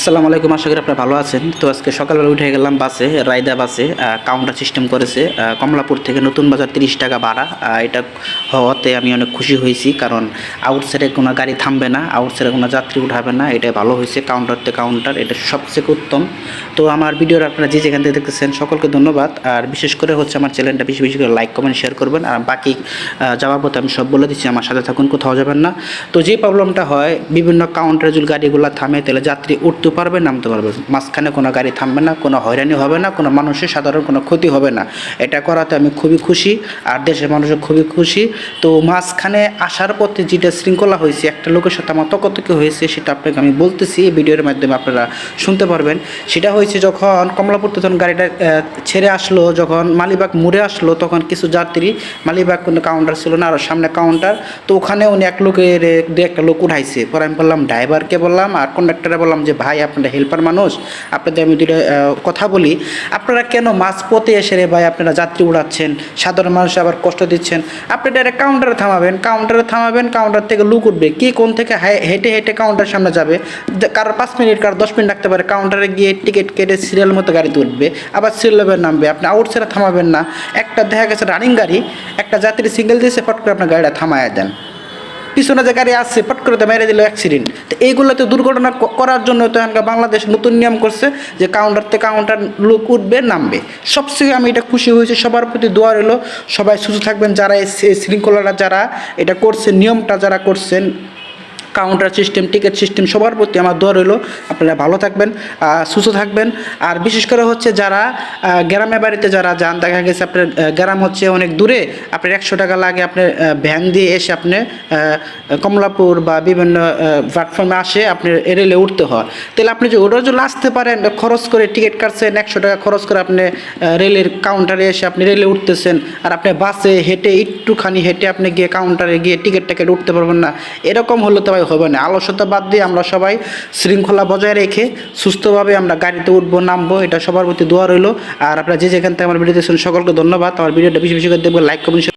আসসালামু আলাইকুম, আশা করি আপনারা ভালো আছেন। তো আজকে সকালবেলা উঠে গেলাম বাসে, রায়দা বাসে কাউন্টার সিস্টেম করেছে কমলাপুর থেকে নতুন বাজার তিরিশ টাকা ভাড়া। এটা হওয়াতে আমি অনেক খুশি হয়েছি কারণ আউটসাইডে কোনো গাড়ি থামবে না আউটসাইডে কোনো যাত্রী উঠাবে না এটা ভালো হয়েছে কাউন্টার থেকে কাউন্টার এটা সবচেয়ে উত্তম। তো আমার ভিডিওর আপনারা যে যেখান থেকে দেখতেছেন, সকলকে ধন্যবাদ। আর বিশেষ করে হচ্ছে আমার চ্যানেলটা বেশি বেশি করে লাইক কমেন্ট শেয়ার করবেন। আর বাকি যাওয়ার পথে আমি সব বলে দিচ্ছি, আমার সাথে থাকুন, কোথাও যাবেন না। তো যে প্রবলেমটা হয়, বিভিন্ন কাউন্টারে যদি গাড়িগুলো থামে, তাহলে যাত্রী উঠতে পারবে, নামতে পারবে। মাঝখানে কোনো গাড়ি থামবে না, কোনো হয়রানি হবে না, কোনো মানুষের সাধারণ কোনো ক্ষতি হবে না। এটা করাতে আমি খুবই খুশি, আর দেশের মানুষও খুবই খুশি। তো মাঝখানে আসার পথে যেটা শৃঙ্খলা হয়েছে, একটা লোকের সাথে আমার তকতকি হয়েছে, সেটা আপনাকে আমি বলতেছি। ভিডিওর মাধ্যমে আপনারা শুনতে পারবেন। সেটা হয়েছে যখন কমলাপুর তখন গাড়িটা ছেড়ে আসলো, যখন মালিবাগ মুড়ে আসলো, তখন কিছু যাত্রী মালিবাগ কোনো কাউন্টার ছিল না, আর সামনে কাউন্টার তো ওখানে উনি এক লোকের দু একটা লোক উঠাইছে। পরে আমি বললাম ড্রাইভারকে বললাম আর কন্ডাক্টরে বললাম যে, ভাই, আপনারা হেল্পার মানুষ, আপনাদের আমি দুটো কথা বলি। আপনারা কেন মাঝপথে এসে রে ভাই, আপনারা যাত্রী উড়াচ্ছেন? সাধারণ মানুষ আবার কষ্ট দিচ্ছেন। আপনি ডাইরেক্ট কাউন্টারে থামাবেন কাউন্টারে থামাবেন কাউন্টার থেকে লুক উঠবে। কি কোন থেকে হেঁটে হেঁটে কাউন্টার সামনে যাবে? কারও পাঁচ মিনিট, কারও দশ মিনিট রাখতে পারে। কাউন্টারে গিয়ে টিকিট কেটে সিরিয়াল মতো গাড়িতে উঠবে। আবার সিরিয়াল নামবে, আপনি আউটসাইডে থামাবেন না। একটা দেখা গেছে রানিং গাড়ি, একটা যাত্রী সিঙ্গেল দিয়েছে ফট করে আপনার গাড়িটা থামায় দেন। পিছনে যে গাড়ি আসছে পট করে তো মেরে দিল অ্যাক্সিডেন্ট তো এইগুলোতে দুর্ঘটনা করার জন্য তো এখানকার বাংলাদেশ নতুন নিয়ম করছে যে কাউন্টার থেকে কাউন্টার লোক উঠবে, নামবে। সবচেয়ে আমি এটা খুশি হয়েছি, সবার প্রতি দোয়া রইল। সবাই সুস্থ থাকবেন, যারা এই শৃঙ্খলাটা যারা এটা করছে, নিয়মটা যারা করছেন কাউন্টার সিস্টেম টিকিট সিস্টেম সবার প্রতি আমার দোয়া রইল। আপনারা ভালো থাকবেন সুস্থ থাকবেন। আর বিশেষ করে হচ্ছে যারা গ্রামে বাড়িতে যারা যান, দেখা গেছে আপনার গ্রাম হচ্ছে অনেক দূরে। আপনার একশো টাকা লাগে, আপনার ভ্যান দিয়ে এসে আপনি কমলাপুর বা বিভিন্ন প্ল্যাটফর্মে আসে আপনি রেলে উঠতে হয়। তাহলে আপনি যে ওটা যদি আসতে পারেন খরচ করে টিকিট কাটছেন, একশো টাকা খরচ করে আপনি রেলের কাউন্টারে এসে আপনি রেলে উঠতেছেন, আর আপনি বাসে হেঁটে একটুখানি হেঁটে আপনি গিয়ে কাউন্টারে গিয়ে টিকিট টিকিট উঠতে পারবেন না। এরকম হলে তো ভাই হবে না। আলস্যতা বাদ দিয়ে আমরা সবাই শৃঙ্খলা বজায় রেখে সুস্থভাবে আমরা গাড়িতে উঠবো, নামবো, এটা সবার প্রতি দোয়া রইল। আর আপনারা যে যেখান থেকে আমার ভিডিও দেখছেন, সকলকে ধন্যবাদ। আমার ভিডিওটা বেশি বেশি করে দেখবেন লাইক কমেন্ট